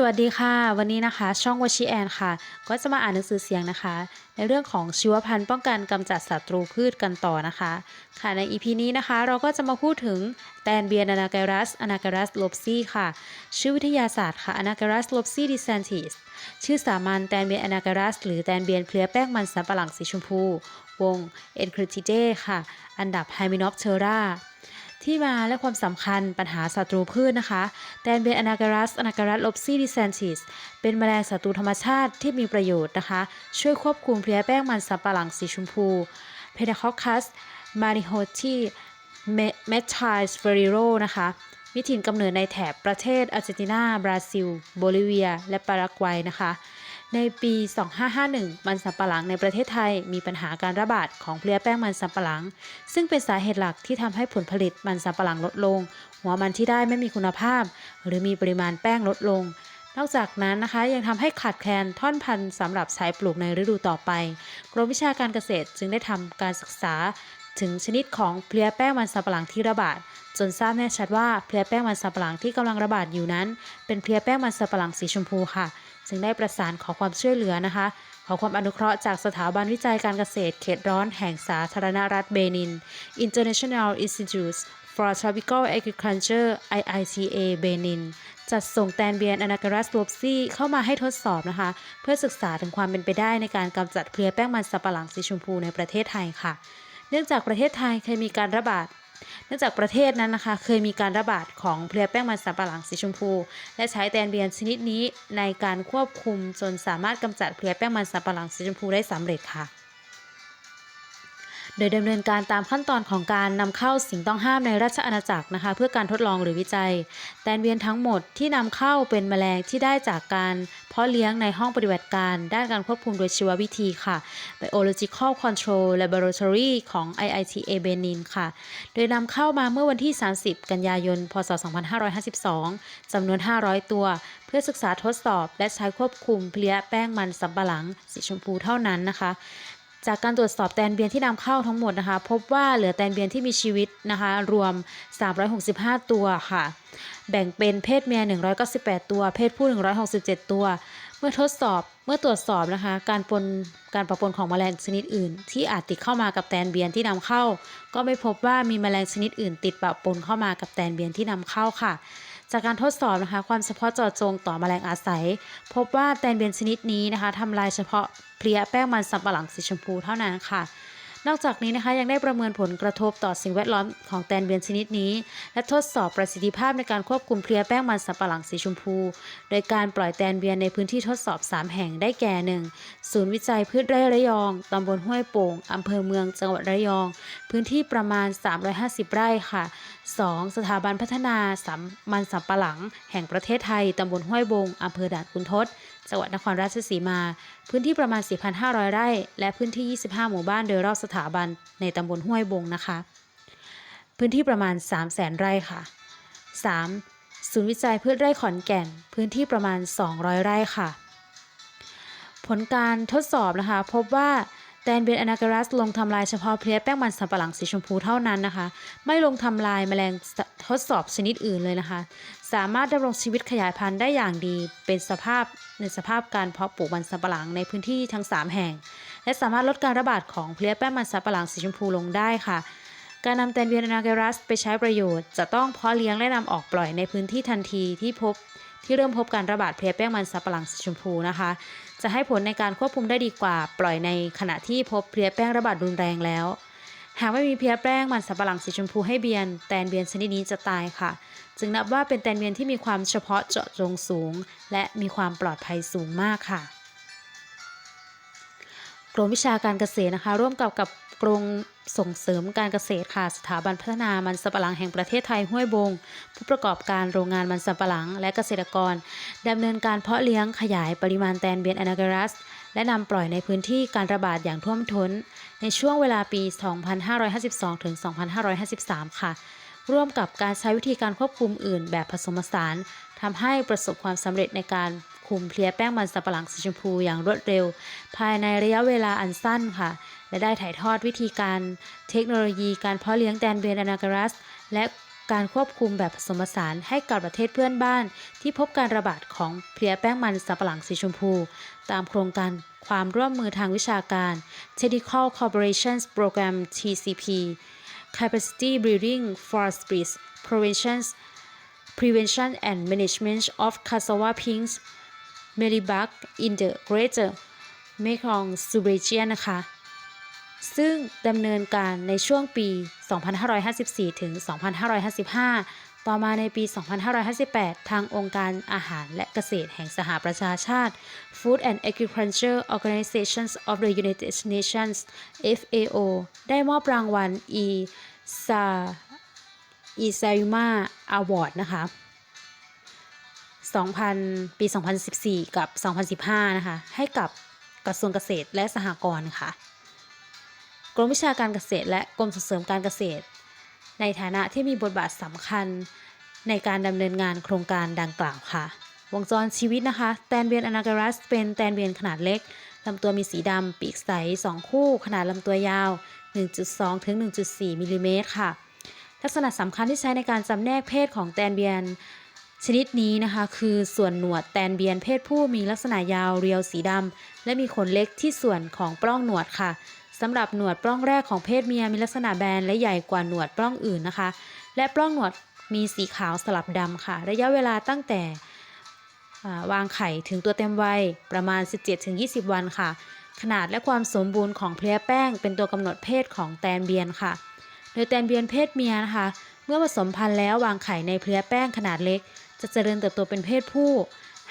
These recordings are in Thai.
สวัสดีค่ะ วันนี้นะคะ ช่องวชิแอนค่ะ ก็จะมาอ่านหนังสือเสียงนะคะ ในเรื่องของชีวพันธุ์ป้องกันกำจัดศัตรูพืชกันต่อนะคะ ค่ะใน EP นี้นะคะ เราก็จะมาพูดถึงแตนเบียนอนาการัสอนาการัสโลบซี่ค่ะ ชื่อวิทยาศาสตร์ค่ะอนาการัสโลบซี่ดิเซนติสชื่อสามัญแตนเบียนอนาการัส หรือแตนเบียนเพลียแป้งมันสำปะหลังสีชมพู วงเอ็นคริติเดค่ะ อันดับไฮมินอปเทอรา ที่มาและความสำคัญปัญหาศัตรูพืชนะคะแตนเบนอนาการัสอนาการัสลบซีดิเซนติสเป็นแมลงศัตรูธรรมชาติที่มีประโยชน์นะคะ ช่วยควบคุมเพลี้ยแป้งมันสำปะหลังสีชมพูเพดาคอคัสมาริโฮทีเมทิลสเฟริโรนะคะมีถิ่นกำเนิดในแถบประเทศอาร์เจนตินา บราซิล โบลิเวีย และปารากวัยนะคะ ในปี 2551 มันสำปะหลังในประเทศไทยมีปัญหาการระบาดของเพลี้ยแป้งมันสำปะหลัง ซึ่งเป็นสาเหตุหลักที่ทำให้ผลผลิตมันสำปะหลังลดลง หัวมันที่ได้ไม่มีคุณภาพ หรือมีปริมาณแป้งลดลง นอกจากนั้นนะคะยังทำให้ขาดแคลนท่อนพันธุ์สำหรับใช้ปลูกในฤดูต่อไป กรมวิชาการเกษตรจึงได้ทำการศึกษา ถึงชนิดของเพลี้ยแป้งมันสำปะหลังที่ระบาด จนทราบแน่ชัดว่าเพลี้ยแป้งมันสำปะหลังที่กำลังระบาดอยู่นั้น เป็นเพลี้ยแป้งมันสำปะหลังสีชมพูค่ะ จึงได้ประสานขอความช่วยเหลือนะคะ ขอความอนุเคราะห์จากสถาบันวิจัยการเกษตร เขตร้อนแห่งสาธารณรัฐเบนิน International Institute for Tropical Agriculture IITA เบนินจัดส่งแตนเบียนอนาการัสโ o บซี่เข้ามาให้ทดสอบนะคะ เพื่อศึกษาถึงความเป็นไปได้ในการกำจัดเพลี้ยแป้งมันสับปะหลังสีชมพูในประเทศไทยค่ะ เนื่องจากประเทศไทยเคยมีการระบาด เนื่องจากประเทศนั้นนะคะ เคยมีการระบาดของเพลี้ยแป้งมันสำปะหลังสีชมพู และใช้แตนเบียนชนิดนี้ในการควบคุมจนสามารถกำจัดเพลี้ยแป้งมันสำปะหลังสีชมพูได้สำเร็จค่ะ โดยดำเนินการตามขั้นตอนของการนำเข้าสิ่งต้องห้ามในราชอาณาจักรนะคะ เพื่อการทดลองหรือวิจัย แตนเบียนทั้งหมดที่นำเข้าเป็นแมลงที่ได้จากการเพาะเลี้ยงในห้องปฏิบัติการ ด้านการควบคุมโดยชีววิธีค่ะ Biological Control Laboratory ของ IITA Benin ค่ะ โดยนำเข้ามาเมื่อวันที่ 30 กันยายน พศ 2552จำนวน 500 ตัว เพื่อศึกษาทดสอบและใช้ควบคุมเพลี้ยแป้งมันสำปะหลัง สีชมพูเท่านั้นนะคะ จากการตรวจสอบแตนเบียนที่นำเข้าทั้งหมดนะคะ พบว่าเหลือแตนเบียนที่มีชีวิตนะคะ รวม 365 ตัวค่ะ แบ่งเป็นเพศเมีย 198 ตัว เพศผู้ 167 ตัว เมื่อทดสอบเมื่อตรวจสอบนะคะ การปนการปะปนของแมลงชนิดอื่น ที่อาจติดเข้ามากับแตนเบียนที่นำเข้า ก็ไม่พบว่ามีแมลงชนิดอื่น ติดปะปนเข้ามากับแตนเบียนที่นำเข้าค่ะ จากการทดสอบนะคะความเฉพาะเจาะจงต่อแมลงอาศัย พบว่าแตนเบียนชนิดนี้นะคะทำลายเฉพาะเพลี้ยแป้งมันสำปะหลังสีชมพูเท่านั้นค่ะ นอกจากนี้นะคะยังได้ประเมินผลกระทบต่อสิ่งแวดล้อมของแตนเบียนชนิดนี้ และทดสอบประสิทธิภาพในการควบคุมเพลี้ยแป้งมันสำปะหลังสีชมพู โดยการปล่อยแตนเบียนในพื้นที่ทดสอบ 3 แห่งได้แก่ 1. ศูนย์วิจัยพืชไร่ระยองตำบลห้วยโป่งอำเภอเมืองจังหวัดระยอง พื้นที่ประมาณ 350 ไร่ค่ะ 2. สถาบันพัฒนาสัมมันสำปะหลัง แห่งประเทศไทยตำบลห้วยบงอำเภอด่านคุณทศ จังหวัดนครราชสีมา พื้นที่ประมาณ 4,500 ไร่ และพื้นที่ 25 หมู่บ้านโดยรอบสถาบันในตำบลห้วยบงนะคะ พื้นที่ประมาณ 300,000 ไร่ค่ะ 3. ศูนย์วิจัยพืชไร่ขอนแก่น พื้นที่ประมาณ 200 ไร่ค่ะ ผลการทดสอบนะคะ พบว่า แตนเบียนอนาการัสลงทำลายเฉพาะเพลี้ยแป้งมันสำปะหลังสีชมพูเท่านั้นนะคะ ไม่ลงทำลายแมลงทดสอบชนิดอื่นเลยนะคะ สามารถดำรงชีวิตขยายพันธุ์ได้อย่างดีเป็นสภาพในสภาพการเพาะปลูกมันสำปะหลังในพื้นที่ทั้ง 3 แห่ง และสามารถลดการระบาดของเพลี้ยแป้งมันสำปะหลังสีชมพูลงได้ค่ะการนำแตนเบียนอนากรัสไปใช้ประโยชน์ จะต้องเพาะเลี้ยงและนำออกปล่อยในพื้นที่ทันทีที่พบที่เริ่มพบการระบาดเพลี้ยแป้งมันสำปะหลังสีชมพูนะคะ จะให้ผลในการควบคุมได้ดีกว่า ปล่อยในขณะที่พบเพลี้ยแป้งระบาดรุนแรงแล้ว หากไม่มีเพลี้ยแป้งมันสำปะหลังสีชมพูให้เบียน แตนเบียนชนิดนี้จะตายค่ะ จึงนับว่าเป็นแตนเบียนที่มีความเฉพาะเจาะจงสูง และมีความปลอดภัยสูงมากค่ะกรมวิชาการเกษตรนะคะ ร่วมกับกับ กรมส่งเสริมการเกษตรค่ะสถาบันพัฒนามันสำปะหลังแห่งประเทศไทยห้วยบง ผู้ประกอบการโรงงานมันสำปะหลัง และเกษตรกรดำเนินการเพาะเลี้ยงขยายปริมาณแตนเบียนอนาการัส และนำปล่อยในพื้นที่การระบาดอย่างท่วมท้น ในช่วงเวลาปี 2552 ถึง 2553 ค่ะ ร่วมกับการใช้วิธีการควบคุมอื่นแบบผสมผสานทำให้ประสบความสำเร็จในการคุมเพลี้ยแป้งมันสำปะหลังสีชมพูอย่างรวดเร็ว ภายในระยะเวลาอันสั้นค่ะ และได้ถ่ายทอดวิธีการเทคโนโลยีการเพาะเลี้ยงแตนเบียนอนาการัส และการควบคุมแบบผสมผสานให้กับประเทศเพื่อนบ้าน ที่พบการระบาดของเพลี้ยแป้งมันสำปะหลังสีชมพู ตามโครงการความร่วมมือทางวิชาการ Technical Cooperation Program TCP Capacity Building for Species Prevention Prevention and Management of Cassava Pinks Mealybug in the Greater Mekong Subregion นะคะ ซึ่งดำเนินการในช่วงปี 2554 ถึง 2555 ต่อมาในปี 2558 ทางองค์การอาหารและเกษตรแห่งสหประชาชาติ Food and Agriculture Organizations of the United Nations FAO ได้มอบรางวัล e s a e s a y u m a Award นะคะ 2000 ปี 2014 กับ 2015 นะคะ ให้กับกระทรวงเกษตรและสหกรณ์ค่ะ กรมวิชาการเกษตร และกรมส่งเสริมการเกษตร ในฐานะที่มีบทบาทสำคัญในการดำเนินงานโครงการดังกล่าวค่ะ วงจรชีวิตนะคะ แตนเบียนอนาการัส เป็นแตนเบียนขนาดเล็กลำตัวมีสีดำ ปีกใส 2 คู่ ขนาดลำตัวยาว 1.2 ถึง 1.4มิลลิเมตรค่ะ ลักษณะสำคัญที่ใช้ในการจำแนกเพศของแตนเบียนชนิดนี้นะคะ คือส่วนหนวดแตนเบียนเพศผู้มีลักษณะยาวเรียวสีดำและมีขนเล็กที่ส่วนของปล้องหนวดค่ะ สำหรับหนวดปล้องแรกของเพศเมียมีลักษณะแบนและใหญ่กว่าหนวดปล้องอื่นนะคะ และปล้องหนวดมีสีขาวสลับดำค่ะ ระยะเวลาตั้งแต่าวางไข่ถึงตัวเต็มวัยประมาณ 17-20 วันค่ะ ขนาดและความสมบูรณ์ของเพลี้ยแป้ง เป็นตัวกำหนดเพศของแตนเบียนค่ะ โดยแตนเบียนเพศเมียนะคะ เมื่อผสมพันธุ์แล้ววางไข่ในเพลี้ยแป้งขนาดเล็ก จะเจริญเติบโตเป็นเพศผู้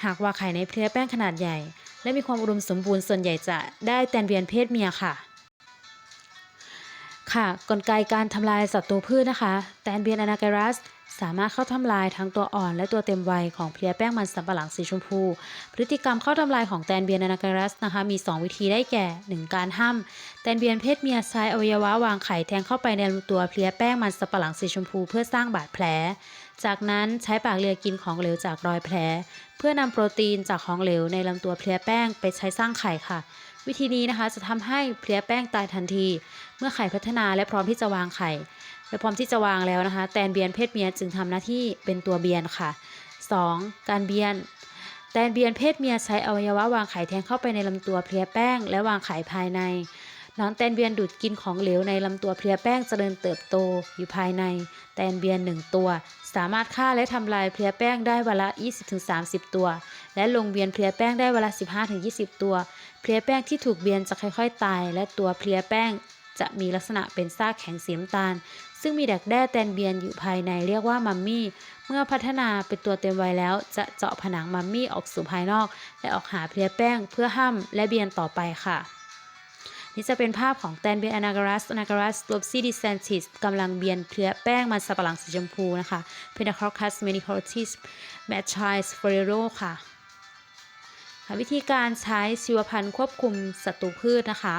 หากวางไข่ในเพลี้ยแป้งขนาดใหญ่ และมีความอุดมสมบูรณ์ส่วนใหญ่จะได้แตนเบียนเพศเมียค่ะ ค่ะกลไกการทำลายศัตรูพืชนะคะแตนเบียนอนาการัสสามารถเข้าทำลายทั้งตัวอ่อนและตัวเต็มวัยของเพลียแป้งมันสำปะหลังสีชมพู พฤติกรรมเข้าทำลายของแตนเบียนอนาการัสนะคะ มี 2 วิธีได้แก่ 1. การห้ามแตนเบียนเพศเมียใช้อวัยวะวางไข่แทงเข้าไปในตัวเพลียแป้งมันสำปะหลังสีชมพู เพื่อสร้างบาดแผล จากนั้นใช้ปากเลียกินของเหลวจากรอยแผล เพื่อนำโปรตีนจากของเหลวในลำตัวเพลียแป้งไปใช้สร้างไข่ค่ะ วิธีนี้นะคะจะทำให้เพลียแป้งตายทันที เมื่อไข่พัฒนาและพร้อมที่จะวางไข่และพร้อมที่จะวางแล้วนะคะ แตนเบียนเพศเมียจึงทำหน้าที่เป็นตัวเบียนค่ะ 2. การเบียน แตนเบียนเพศเมียใช้อวัยวะวางไข่แทงเข้าไปในลำตัวเพลียแป้ง และวางไข่ภายในน้องแตนเบียนดูดกินของเหลวในลำตัวเพลียแป้งเจริญเติบโตอยู่ภายใน แตนเบียนหนึ่งตัว สามารถฆ่าและทำลายเพลียแป้งได้วันละ 20-30 ตัว และลงเบียนเพลียแป้งได้วันละ 15-20 ตัว ลียแป้งที่ถูกเบียนจะค่อยๆ ตาย และตัวเพลียแป้งจะมีลักษณะเป็นซากแข็งสีน้ำตาล ซึ่งมีดักแด้แตนเบียนอยู่ภายในเรียกว่ามัมมี่ เมื่อพัฒนาเป็นตัวเต็มวัยแล้ว จะเจาะผนังมัมมี่ออกสู่ภายนอก และออกหาเพลียแป้งเพื่อห้ามและเบียนต่อไปค่ะ นี่จะเป็นภาพของแตนเบียนอนาการัสอนาการัสลบซีดิเซนติสกำลังเบียนเพลียแป้งมันสับปะหลังสีชมพูนะคะเพน a คอคัสเมนิคอรติสแมทชัยสเฟเรโรค่ะ วิธีการใช้ชีวพันธุ์ควบคุมศัตรูพืชนะคะ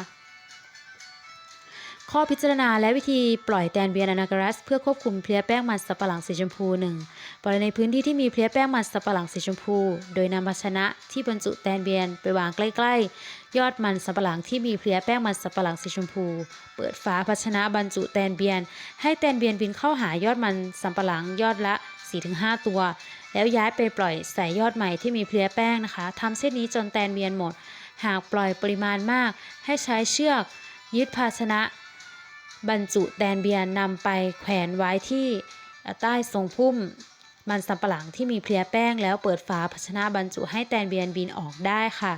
ข้อพิจารณาและวิธีปล่อยแตนเบียนอนาการัส เพื่อควบคุมเพลี้ยแป้งมันสับปะหลังสีชมพูหนึ่งปล่อยในพื้นที่ที่มีเพลี้ยแป้งมันสับปะหลังสีชมพู โดยนำภาชนะที่บรรจุแตนเบียนไปวางใกล้ๆ ยอดมันสับปะหลังที่มีเพลี้ยแป้งมันสับปะหลังสีชมพู เปิดฝาภาชนะบรรจุแตนเบียน ให้แตนเบียนบินเข้าหายอดมันสับปะหลังยอดละ 4-5 ตัว แล้วย้ายไปปล่อยใส่ยอดใหม่ที่มีเพลี้ยแป้งนะคะทำเช่นนี้จนแตนเบียนหมด หากปล่อยปริมาณมาก ให้ใช้เชือกยึดภาชนะ บรรจุแตนเบียนนำไปแขวนไว้ที่ใต้ทรงพุ่มมันสำปะหลังที่มีเพลียแป้งแล้วเปิดฝาภาชนะบรรจุให้แตนเบียนบินออกได้ค่ะ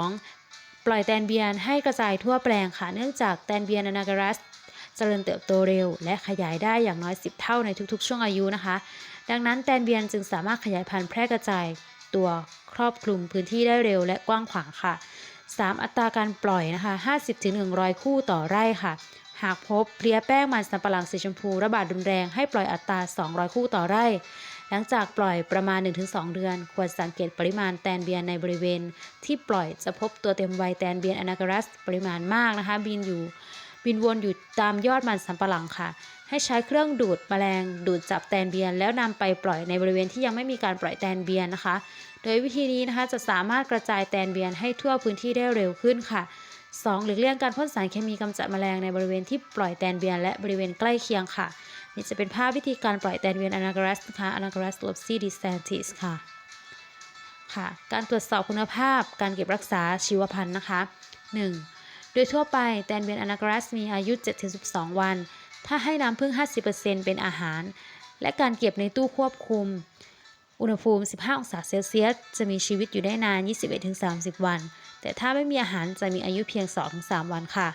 2. ปล่อยแตนเบียนให้กระจายทั่วแปลงค่ะ เนื่องจากแตนเบียนอนาการัสเจริญเติบโตเร็ว และขยายได้อย่างน้อย 10 เท่าในทุกๆ ช่วงอายุนะคะ ดังนั้นแตนเบียนจึงสามารถขยายพันธุ์แพร่กระจายตัวครอบคลุมพื้นที่ได้เร็วและกว้างขวางค่ะ 3. อัตราการปล่อยนะคะ 50-100 คู่ต่อไร่ค่ะ หากพบเพลี้ยแป้งมันสำปะหลังสีชมพูระบาดรุนแรงให้ปล่อยอัตรา 200 คู่ต่อไร่ หลังจากปล่อยประมาณ 1-2 เดือน ควรสังเกตปริมาณแตนเบียนในบริเวณ ที่ปล่อยจะพบตัวเต็มวัยแตนเบียนอนาการัสปริมาณมากนะคะ บินอยู่ บินวนอยู่ตามยอดมันสำปะหลังค่ะ ให้ใช้เครื่องดูดแมลงดูดจับแตนเบียน แล้วนำไปปล่อยในบริเวณที่ยังไม่มีการปล่อยแตนเบียนนะคะ โดยวิธีนี้นะคะจะสามารถกระจายแตนเบียนให้ทั่วพื้นที่ได้เร็วขึ้นค่ะ 2. หลีกเลี่ยงการพ่นสารเคมีกำจัดแมลงในบริเวณที่ปล่อยแตนเบียน และบริเวณใกล้เคียงค่ะ นี่จะเป็นภาพวิธีการปล่อยแตนเวียนอนาการัสนะคะอนาการัสลบซีดิสแซนติสค่ะค่ะ การตรวจสอบคุณภาพ การเก็บรักษาชีวพันธุ์นะคะ 1. โดยทั่วไปแตนเวียนอนากรัสมีอายุ 7-12 วัน ถ้าให้น้ำผึ้ง50%เป็นอาหาร และการเก็บในตู้ควบคุม อุณหภูมิ 15 องศาเซลเซียส จะมีชีวิตอยู่ได้นาน 21-30 วัน แต่ถ้าไม่มีอาหารจะมีอายุเพียง 2-3 วันค่ะ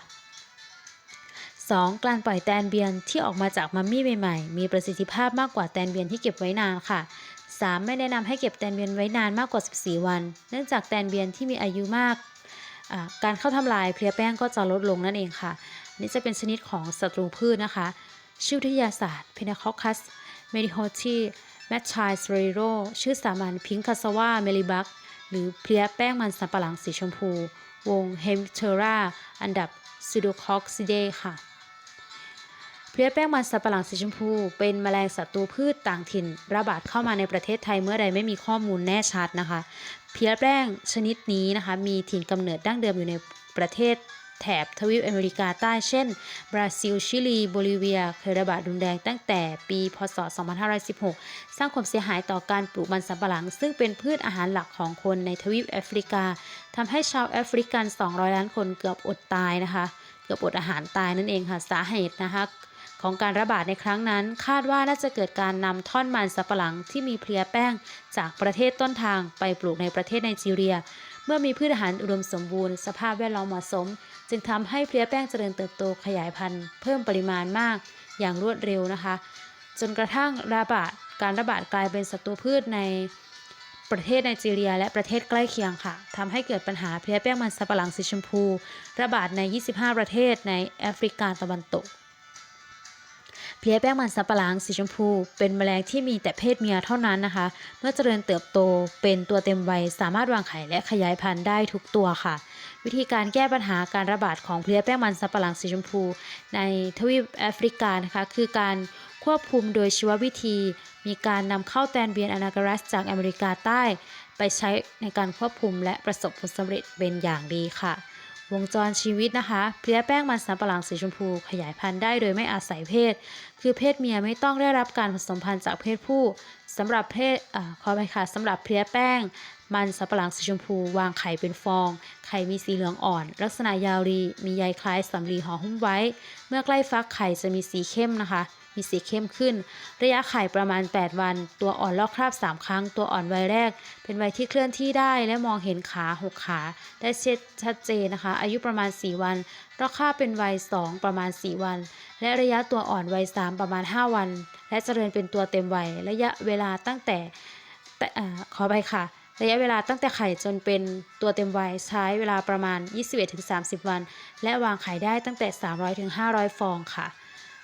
2. การปล่อยแตนเบียนที่ออกมาจากมัมมี่ใหม่ๆ มีประสิทธิภาพมากกว่าแตนเบียนที่เก็บไว้นานค่ะ 3. ไม่แนะนำให้เก็บแตนเบียนไว้นานมากกว่า 14 วัน เนื่องจากแตนเบียนที่มีอายุมาก การเข้าทำลายเพลียแป้งก็จะลดลงนั่นเองค่ะ นี่จะเป็นชนิดของศัตรูพืชนะคะ ชื่อวิทยาศาสตร์ p e n a c o c c u s m e d i h o t i m a t c h i s r e r o ชื่อสามัญพิงคาสวาเมลิบักหรือเพลียแป้งมันสำปะหลังสีชมพู วง h e m t e r a อันดับ s e u d o c o c c i d e ค่ะเพลียแป้งมันสับปะหลังสีชมพู เป็นแมลงศัตรูพืชต่างถิ่น ระบาดเข้ามาในประเทศไทยเมื่อใดไม่มีข้อมูลแน่ชัดนะคะ เพียแป้งชนิดนี้นะคะ มีถิ่นกำเนิดดั้งเดิมอยู่ในประเทศแถบทวีปอเมริกาใต้เช่น บราซิล ชิลี โบลิเวีย เคยระบาดรุนแรงตั้งแต่ปี พศ 2516 สร้างความเสียหายต่อการปลูกมันสำปะหลัง ซึ่งเป็นพืชอาหารหลักของคนในทวีปแอฟริกา ทำให้ชาวแอฟริกัน 200 ล้านคนเกือบอดตายนะคะ เกือบอดอาหารตายนั่นเองค่ะ สาเหตุนะคะ ของการระบาดในครั้งนั้น คาดว่าน่าจะเกิดการนำท่อนมันสับปะหลังที่มีเพลียแป้งจากประเทศต้นทางไปปลูกในประเทศไนจีเรีย เมื่อมีพืชอาหารอุดมสมบูรณ์ สภาพแวดล้อมเหมาะสม จึงทำให้เพลียแป้งเจริญเติบโตขยายพันธุ์ เพิ่มปริมาณมากอย่างรวดเร็วนะคะ จนกระทั่งระบาดการระบาดกลายเป็นศัตรูพืชในประเทศไนจีเรีย และประเทศใกล้เคียงค่ะทำให้เกิดปัญหาเพลียแป้งมันสับปะหลังสีชมพู ระบาดใน 25 ประเทศในแอฟริกาตะวันตก เพลียแป้งมันสับปะหลังสีชมพู เป็นแมลงที่มีแต่เพศเมียเท่านั้นนะคะ เมื่อเจริญเติบโตเป็นตัวเต็มวัยสามารถวางไข่และขยายพันธุ์ได้ทุกตัวค่ะ วิธีการแก้ปัญหาการระบาดของเพลียแป้งมันสับปะหลังสีชมพู ในทวีปแอฟริกานะคะคือการควบคุมโดยชีววิธี มีการนำเข้าแตนเบียนอนาการัสจากอเมริกาใต้ ไปใช้ในการควบคุมและประสบผลสำเร็จเป็นอย่างดีค่ะ วงจรชีวิตนะคะเพลียแป้งมันสำปะหลังสีชมพู ขยายพันธุ์ได้โดยไม่อาศัยเพศ คือเพศเมียไม่ต้องได้รับการผสมพันธุ์จากเพศผู้สำหรับเพศอ่าขอไปค่ะสำหรับเพลียแป้ง มันสำปะหลังสีชมพู วางไข่เป็นฟอง ไข่มีสีเหลืองอ่อน ลักษณะยาวรี มีใยคล้ายสำลีห่อหุ้มไว้ เมื่อใกล้ฟักไข่จะมีสีเข้มนะคะ มีสีเข้มขึ้น ระยะไข่ประมาณ 8 วัน ตัวอ่อนลอกคราบ 3 ครั้ง ตัวอ่อนวัยแรก เป็นวัยที่เคลื่อนที่ได้และมองเห็นขา 6 ขา ได้ชัดเจนนะคะ อายุประมาณ 4 วันลอกคราบเป็นวัย 2 ประมาณ 4 วัน และระยะตัวอ่อนวัย 3 ประมาณ 5 วัน และเจริญเป็นตัวเต็มวัย ระยะเวลาตั้งแต่แต่อ่าขอไปค่ะ ระยะเวลาตั้งแต่ไข่จนเป็นตัวเต็มวัยใช้เวลาประมาณ 21-30 วัน และวางไข่ได้ตั้งแต่ 300-500 ฟองค่ะ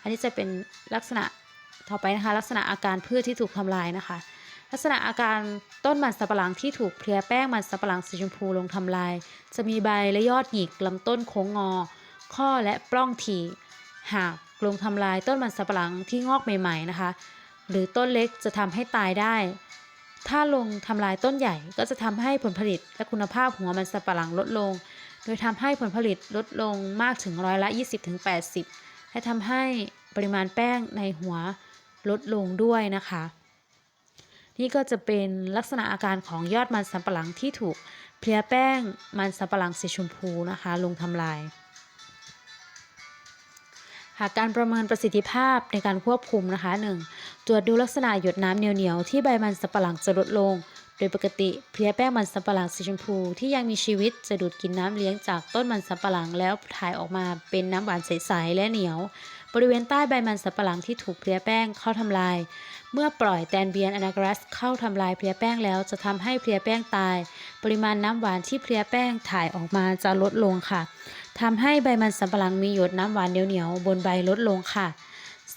อันนี้จะเป็นลักษณะต่อไปนะคะ ลักษณะอาการพืชที่ถูกทำลายนะคะ ลักษณะอาการต้นมันสับปะหลังที่ถูกเพลียแป้งมันสับปะหลังสีชมพูลงทำลาย จะมีใบและยอดหงิกลำต้นโค้งงอ ข้อและปล้องถี่ หากลงทำลายต้นมันสับปะหลังที่งอกใหม่ๆนะคะ หรือต้นเล็กจะทำให้ตายได้ ถ้าลงทำลายต้นใหญ่ก็จะทำให้ผลผลิตและคุณภาพหัวมันสับปะหลังลดลง โดยทำให้ผลผลิตลดลงมากถึงร้อยละ 20-80 และทำให้ปริมาณแป้งในหัวลดลงด้วยนะคะ นี่ก็จะเป็นลักษณะอาการของยอดมันสำปะหลังที่ถูกเพลียแป้งมันสำปะหลังสีชมพูนะคะ ลงทำลาย หากการประเมินประสิทธิภาพในการควบคุมนะคะ 1. ตรวจดูลักษณะหยดน้ำเหนียวๆที่ใบมันสำปะหลังจะลดลง ดยปกติเพลียแป้งมันสำปะหลังสีชมพูที่ยังมีชีวิตจะดูดกินน้ำเลี้ยงจากต้นมันสำปะหลังแล้วถ่ายออกมาเป็นน้ำหวานใสๆและเหนียว บริเวณใต้ใบมันสำปะหลังที่ถูกเพลียแป้งเข้าทำลาย เมื่อปล่อยแตนเบียนอนากรัสเข้าทำลายเพลียแป้งแล้วจะทำให้เพลียแป้งตาย ปริมาณน้ำหวานที่เพลียแป้งถ่ายออกมาจะลดลงค่ะทำให้ใบมันสำปะหลังมีหยดน้ำหวานเหนียวๆบนใบลดลงค่ะ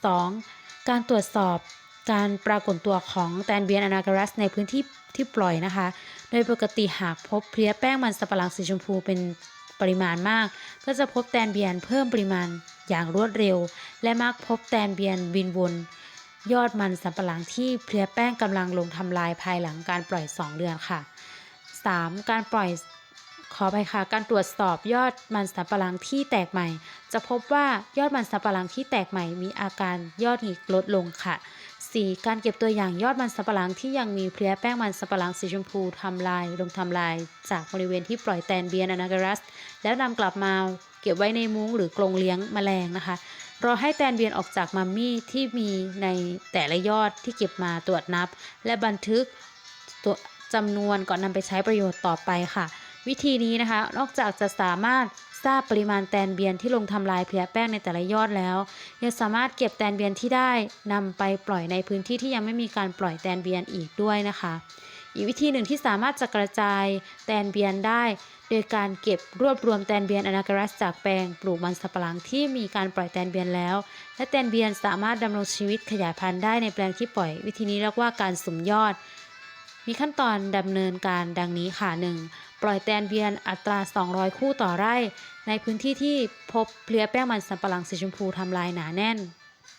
2. การตรวจสอบการปรากฏตัวของแตนเบียนอนาการัสในพื้นที่ ที่ปล่อยนะคะ โดยปกติหากพบเพลี้ยแป้งมันสำปะหลังสีชมพูเป็นปริมาณมาก ก็จะพบแตนเบียนเพิ่มปริมาณอย่างรวดเร็ว และมักพบแตนเบียนบินวน ยอดมันสำปะหลังที่เพลี้ยแป้งกำลังลงทำลายภายหลังการปล่อย 2 เดือนค่ะ 3. การปล่อยขอไปค่ะ การตรวจสอบยอดมันสำปะหลังที่แตกใหม่ จะพบว่ายอดมันสำปะหลังที่แตกใหม่มีอาการยอดหงิกลดลงค่ะ 4. การเก็บตัวอย่างยอดมันสำปะหลังที่ยังมีเพลี้ยแป้งมันสำปะหลังสีชมพูทำลายลงทำลาย จากบริเวณที่ปล่อยแตนเบียนอนาการัส แล้วนำกลับมาเก็บไว้ในมุ้งหรือกรงเลี้ยงแมลงนะคะรอให้แตนเบียนออกจากมัมมี่ที่มีในแต่ละยอดที่เก็บมาตรวจนับ และบันทึกตัวจำนวนก่อนนำไปใช้ประโยชน์ต่อไปค่ะ วิธีนี้นะคะ นอกจากจะสามารถ ทราบปริมาณแตนเบียนที่ลงทำลายเพลียแป้งในแต่ละยอดแล้ว ยังสามารถเก็บแตนเบียนที่ได้นำไปปล่อยในพื้นที่ที่ยังไม่มีการปล่อยแตนเบียนอีกด้วยนะคะ อีกวิธีหนึ่งที่สามารถจะกระจายแตนเบียนได้ โดยการเก็บรวบรวมแตนเบียนอนาการัสจากแปลงปลูกมันสำปะหลังที่มีการปล่อยแตนเบียนแล้ว และแตนเบียนสามารถดำรงชีวิตขยายพันธุ์ได้ในแปลงที่ปล่อย วิธีนี้เรียกว่าการสุ่มยอด มีขั้นตอนดำเนินการดังนี้ค่ะ 1. ปล่อยแตนเบียนอัตรา 200 คู่ต่อไร่ ในพื้นที่ที่พบเพลี้ยแป้งมันสำปะหลังสีชมพูทำลายหนาแน่น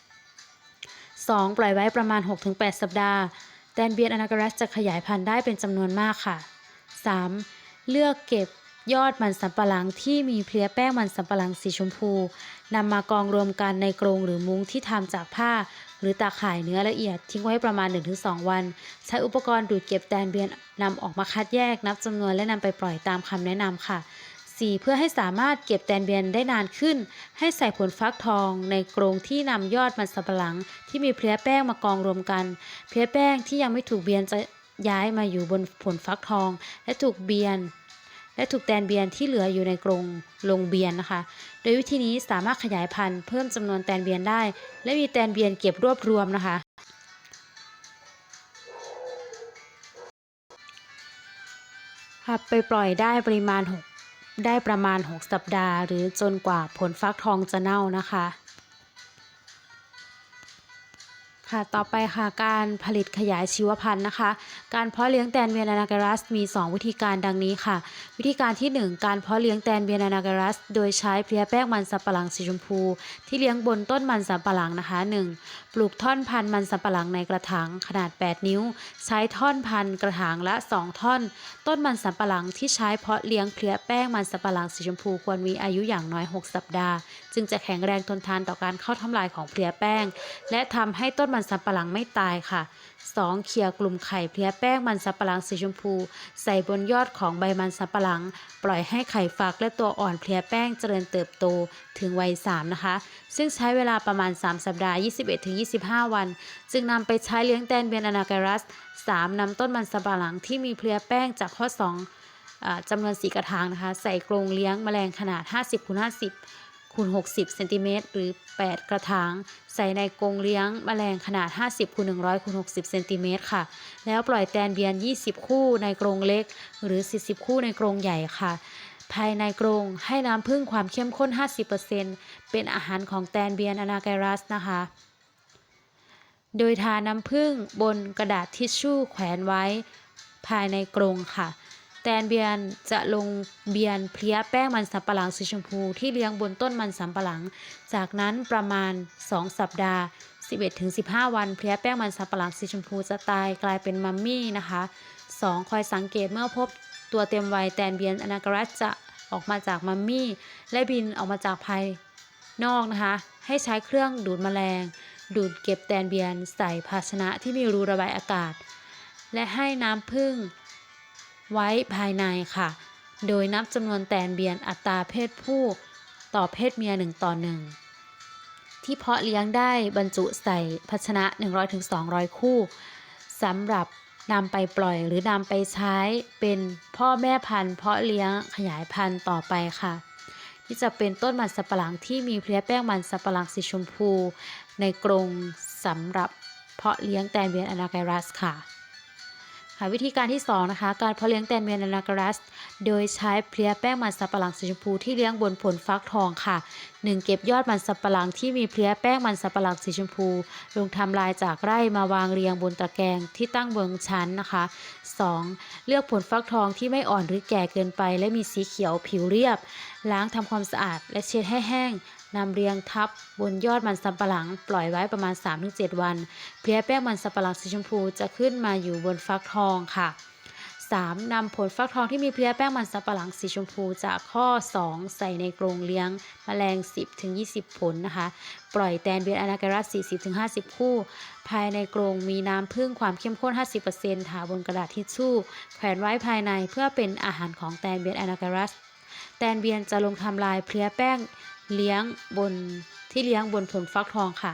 2. ปล่อยไว้ประมาณ 6-8 สัปดาห์ แตนเบียนอนาการัสจะขยายพันธุ์ได้เป็นจำนวนมากค่ะ 3. เลือกเก็บยอดมันสำปะหลังที่มีเพลี้ยแป้งมันสำปะหลังสีชมพูนำมากองรวมกันในกรงหรือมุ้งที่ทำจากผ้า หรือตาข่ายเนื้อละเอียดทิ้งไว้ประมาณ 1-2 วัน ใช้อุปกรณ์ดูดเก็บแตนเบียนนำออกมาคัดแยกนับจำนวนและนำไปปล่อยตามคำแนะนำค่ะ 4. เพื่อให้สามารถเก็บแตนเบียนได้นานขึ้น ให้ใส่ผลฟักทอง ในกรงที่นำยอดมันสำปะหลัง ที่มีเพลี้ยแป้งมากองรวมกัน เพลี้ยแป้งที่ยังไม่ถูกเบียนจะย้ายมาอยู่บนผลฟักทอง และถูกเบียน และถูกแตนเบียนที่เหลืออยู่ในกรงลงเบียนนะคะ โดยวิธีนี้สามารถขยายพันธุ์เพิ่มจำนวนแตนเบียนได้ และมีแตนเบียนเก็บรวบรวมนะคะค่ะไปปล่อยได้ปริมาณ 6 ได้ประมาณ 6 สัปดาห์ หรือจนกว่าผลฟักทองจะเน่านะคะ ค่ะ ต่อไปค่ะการผลิตขยายชีวพันธุ์นะคะ การเพาะเลี้ยงแตนเวียนอนาการัสมี 2 วิธีการดังนี้ค่ะ วิธีการที่ 1 การเพาะเลี้ยงแตนเวียนอนาการัส โดยใช้เพลี้ยแป้งมันสำปะหลังสีชมพู ที่เลี้ยงบนต้นมันสำปะหลังนะคะ 1. ปลูกท่อนพันธุ์มันสำปะหลังในกระถางขนาด 8 นิ้ว ใช้ท่อนพันธุ์กระถางละ 2 ท่อน ต้นมันสำปะหลังที่ใช้เพาะเลี้ยงเพลี้ยแป้งมันสำปะหลังสีชมพูควรมีอายุอย่างน้อย 6 สัปดาห์ จึงจะแข็งแรงทนทานต่อการเข้าทำลายของเพลี้ยแป้ง และทำให้ต้นมันสำปะหลังไม่ตายค่ะ 2. เขี่ยกลุ่มไข่เพลี้ยแป้งมันสำปะหลังสีชมพู ใส่บนยอดของใบมันสำปะหลัง ปล่อยให้ไข่ฟักและตัวอ่อนเพลี้ยแป้งเจริญเติบโตถึงวัย 3 นะคะ ซึ่งใช้เวลาประมาณ 3 สัปดาห์ 21-25 วัน จึงนำไปใช้เลี้ยงแตนเบียนอนาการัส 3. นำต้นมันสำปะหลังที่มีเพลี้ยแป้งจากข้อ2อ่าจำนวน 4 กระถางนะคะ ใส่กรงเลี้ยงแมลงขนาด 50 คูณ60เซนติเมตรหรือ 8 กระถาง ใส่ในกรงเลี้ยงแมลงขนาด 50คูณ100คูณ60เซนติเมตรค่ะ แล้วปล่อยแตนเบียน 20 คู่ในกรงเล็ก หรือ 40 คู่ในกรงใหญ่ค่ะ ภายในกรงให้น้ำผึ้งความเข้มข้น 50%เป็นอาหารของแตนเบียนอนากรัสนะคะ โดยทาน้ำผึ้งบนกระดาษทิชชู่แขวนไว้ ภายในกรงค่ะ แตนเบียนจะลงเบียนเพลี้ยแป้งมันสำปะหลังสีชมพูที่เลี้ยงบนต้นมันสำปะหลัง จากนั้นประมาณ 2 สัปดาห์ 11-15 วันเพลี้ยแป้งมันสำปะหลังสีชมพูจะตายกลายเป็นมัมมี่นะคะ 2. คอยสังเกตเมื่อพบตัวเต็มวัยแตนเบียนอนาการัสจะออกมาจากมัมมี่ และบินออกมาจากภายนอกนะคะ ให้ใช้เครื่องดูดแมลง ดูดเก็บแตนเบียนใส่ภาชนะที่มีรูระบายอากาศ และให้น้ำผึ้ง ไว้ภายในค่ะ โดยนับจำนวนแตนเบียนอัตราเพศผู้ต่อเพศเมียหนึ่งต่อหนึ่งที่เพาะเลี้ยงได้บรรจุใส่ภาชนะ 100-200 คู่สำหรับนำไปปล่อยหรือนำไปใช้เป็นพ่อแม่พันธุ์เพาะเลี้ยงขยายพันธุ์ต่อไปค่ะ ที่จะเป็นต้นมันสับปะหลังที่มีเพลี้ยแป้งมันสับปะหลังสีชมพู ในกรงสำหรับเพาะเลี้ยงแตนเบียนอนาไกรัสค่ะ ค่ะวิธีการที่ 2 นะคะ การเพาะเลี้ยงแตนเมียนอนากรัส โดยใช้เพลี้ยแป้งมันสับปะหลังสีชมพูที่เลี้ยงบนผลฟักทองค่ะ 1. เก็บยอดมันสับปะหลังที่มีเพลี้ยแป้งมันสับปะหลังสีชมพู ลงทำลายจากไร่มาวางเรียงบนตะแกรงที่ตั้งบนชั้นนะคะ 2. เลือกผลฟักทองที่ไม่อ่อนหรือแก่เกินไป และมีสีเขียวผิวเรียบ ล้างทำความสะอาดและเช็ดให้แห้ง นำเรียงทับบนยอดมันสำปะหลัง ปล่อยไว้ประมาณ 3-7 วัน เพลี้ยแป้งมันสำปะหลังสีชมพูจะขึ้นมาอยู่บนฟักทองค่ะ 3. นำผลฟักทองที่มีเพลี้ยแป้งมันสำปะหลังสีชมพูจากข้อ 2 ใส่ในกรงเลี้ยงแมลง 10-20 ผลนะคะ ปล่อยแตนเบียนอนาการัส40-50 คู่ ภายในกรงมีน้ำผึ้งความเข้มข้น 50%ถาบนกระดาษทิชชู่ แขวนไว้ภายในเพื่อเป็นอาหารของแตนเบียนอนาการัสแตนเบียนจะลงทำลายเพลี้ยแป้ง เลี้ยงบนที่เลี้ยงบนผลฟักทองค่ะ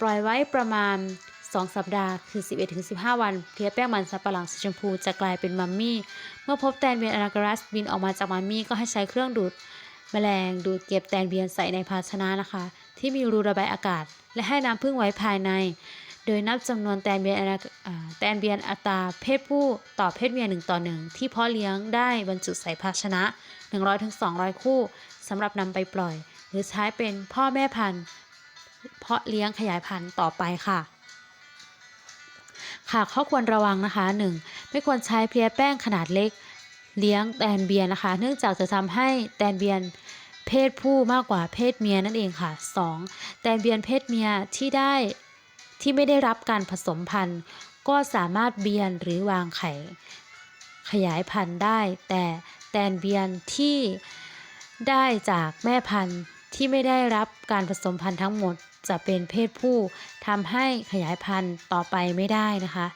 ปล่อยไว้ประมาณ 2 สัปดาห์คือ 11-15 วันเพลี้ยแป้งมันสับปะหลังสีชมพูจะกลายเป็นมัมมี่ เมื่อพบแตนเบียนอนาการัสบินออกมาจากมัมมี่ก็ให้ใช้เครื่องดูดแมลงดูดเก็บแตนเบียนใส่ในภาชนะนะคะ ที่มีรูระบายอากาศ และให้น้ำพึ่งไว้ภายใน โดยนับจำนวนแตนเบียนอนาอ่าแตนเบียนอัตราเพศผู้ต่อเพศเมีย1ต่อ1ที่เพาะเลี้ยงได้บรรจุใส่ภาชนะ 100-200 คู่สำหรับนำไปปล่อย หรือใช้เป็นพ่อแม่พันธุ์ เพาะเลี้ยงขยายพันธุ์ต่อไปค่ะ ค่ะข้อควรระวังนะคะ 1. ไม่ควรใช้เพลียแป้งขนาดเล็ก เลี้ยงแตนเบียนนะคะ เนื่องจากจะทำให้แตนเบียนเพศผู้มากกว่าเพศเมียนั่นเองค่ะ 2. แตนเบียนเพศเมียที่ได้ที่ไม่ได้รับการผสมพันธุ์ก็สามารถเบียนหรือวางไข่ขยายพันธุ์ได้ แต่แตนเบียนที่ได้จากแม่พันธุ์ ที่ไม่ได้รับการผสมพันธุ์ทั้งหมดจะเป็นเพศผู้ทำให้ขยายพันธุ์ต่อไปไม่ได้นะคะ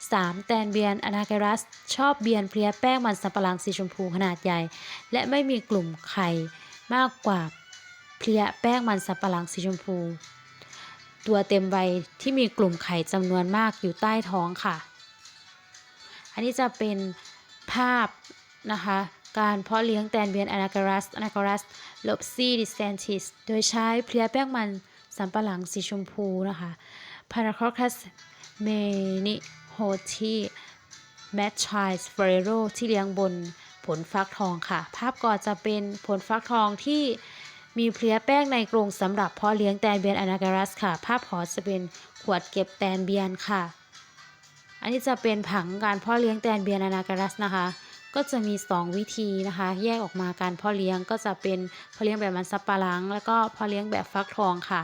3. แตนเบียนอนากรัส ชอบเบียนเพลียแป้งมันสำปะหลังสีชมพูขนาดใหญ่ และไม่มีกลุ่มไข่มากกว่าเพลียแป้งมันสำปะหลังสีชมพู ตัวเต็มวัยที่มีกลุ่มไข่จำนวนมากอยู่ใต้ท้องค่ะ อันนี้จะเป็นภาพนะคะ การเพาะเลี้ยงแตนเบียนอนาการัสอนาการัสลบซีดิสแตนติสโดยใช้เพลียแป้งมันสำปะหลังสีชมพูนะคะพาราคอคัสเมนิโฮทีแมทชายสเฟรโรที่เลี้ยงบนผลฟักทองค่ะ ภาพก่อนจะเป็นผลฟักทองที่มีเพลียแป้งในกรงสำหรับเพาะเลี้ยงแตนเบียนอนาการัสค่ะ ภาพขอจะเป็นขวดเก็บแตนเบียนค่ะ อันนี้จะเป็นผังการเพาะเลี้ยงแตนเบียนอนาการัสนะคะ ก็จะมี 2 วิธีนะคะ แยกออกมาการพาะเลี้ยงก็จะเป็นพาะเลี้ยงแบบมันสับปะหลัง แล้วก็พาะเลี้ยงแบบฟักทองค่ะ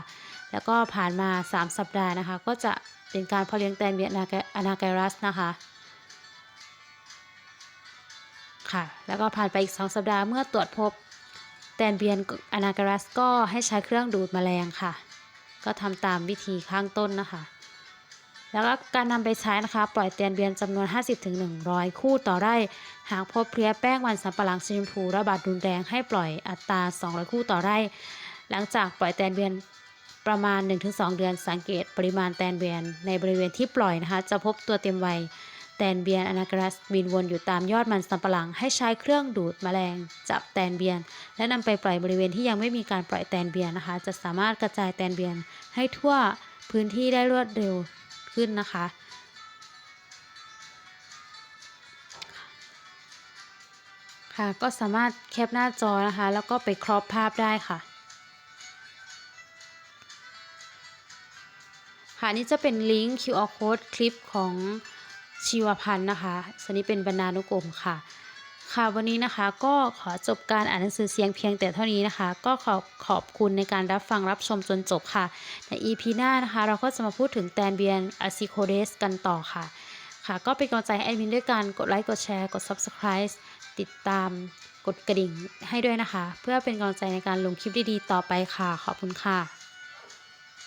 แล้วก็ผ่านมา 3 สัปดาห์นะคะ ก็จะเป็นการพาะเลี้ยงแตนเบียนอนาการัสนะคะค่ะ แล้วก็ผ่านไปอีก 2 สัปดาห์เมื่อตรวจพบแตนเบียนอนาการัสก็ให้ใช้เครื่องดูดแมลงค่ะ ก็ทำตามวิธีข้างต้นนะคะ แล้วก็การนำไปใช้นะคะ ปล่อยแตนเบียนจำนวน 50-100 คู่ต่อไร่ หากพบเพลี้ยแป้งมันสำปะหลังสีชมพูระบาดรุนแรงให้ปล่อยอัตรา 200 คู่ต่อไร่ หลังจากปล่อยแตนเบียนประมาณ 1-2 เดือนสังเกตปริมาณแตนเบียนในบริเวณที่ปล่อยนะคะ จะพบตัวเต็มวัยแตนเบียนอนากรัสบินวนอยู่ตามยอดมันสำปะหลัง ให้ใช้เครื่องดูดแมลง จับแตนเบียน และนำไปปล่อยบริเวณที่ยังไม่มีการปล่อยแตนเบียนนะคะ จะสามารถกระจายแตนเบียนให้ทั่วพื้นที่ได้รวดเร็ว ขึ้นนะคะ ค่ะก็สามารถแคปหน้าจอนะคะ แล้วก็ไปครอปภาพได้ค่ะ ค่ะนี่จะเป็นลิงก์ QR code คลิปของชีวพันธ์นะคะสนี้เป็นบรรณานุกรมค่ะ ค่ะวันนี้นะคะก็ขอจบการอ่านหนังสือเสียงเพียงแต่เท่านี้นะคะ ก็ขอขอบคุณในการรับฟังรับชมจนจบค่ะ ใน EP หน้านะคะ เราก็จะมาพูดถึงแตนเบียนอะซิโคเดสกันต่อค่ะ ค่ะ ก็เป็นกำลังใจให้แอดมินด้วยการกดไลค์กดแชร์กด Subscribe ติดตามกดกระดิ่งให้ด้วยนะคะ เพื่อเป็นกำลังใจในการลงคลิปดีๆ ต่อไปค่ะ ขอบคุณค่ะ